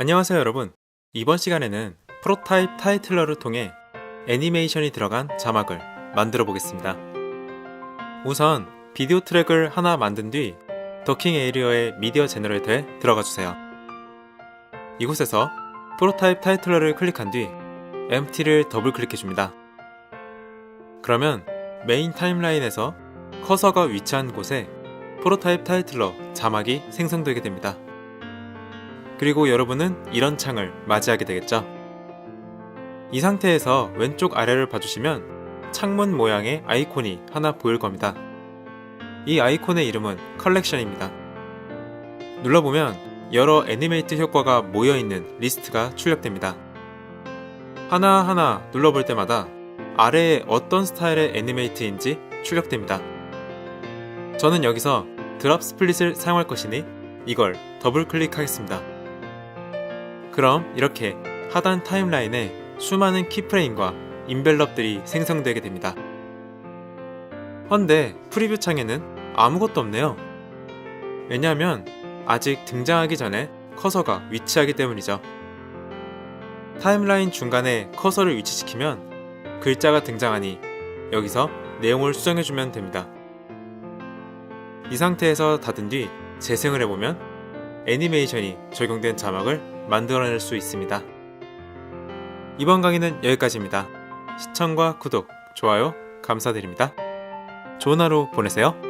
안녕하세요 여러분. 이번 시간에는 프로타입 타이틀러를 통해 애니메이션이 들어간 자막을 만들어 보겠습니다. 우선 비디오 트랙을 하나 만든 뒤 더킹 에이리어의 미디어 제너레이터에 들어가 주세요. 이곳에서 프로타입 타이틀러를 클릭한 뒤 empty를 더블 클릭해 줍니다. 그러면 메인 타임라인에서 커서가 위치한 곳에 프로타입 타이틀러 자막이 생성되게 됩니다 그리고 여러분은 이런 창을 맞이하게 되겠죠. 이 상태에서 왼쪽 아래를 봐주시면 창문 모양의 아이콘이 하나 보일 겁니다. 이 아이콘의 이름은 컬렉션입니다. 눌러보면 여러 애니메이트 효과가 모여있는 리스트가 출력됩니다. 하나하나 눌러볼 때마다 아래에 어떤 스타일의 애니메이트인지 출력됩니다. 저는 여기서 드랍 스플릿을 사용할 것이니 이걸 더블 클릭하겠습니다. 그럼 이렇게 하단 타임라인에 수많은 키프레임과 인벨럽들이 생성되게 됩니다. 헌데 프리뷰 창에는 아무것도 없네요. 왜냐하면 아직 등장하기 전에 커서가 위치하기 때문이죠. 타임라인 중간에 커서를 위치시키면 글자가 등장하니 여기서 내용을 수정해주면 됩니다. 이 상태에서 닫은 뒤 재생을 해보면 애니메이션이 적용된 자막을 만들어낼 수 있습니다. 이번 강의는 여기까지입니다. 시청과 구독, 좋아요 감사드립니다. 좋은 하루 보내세요.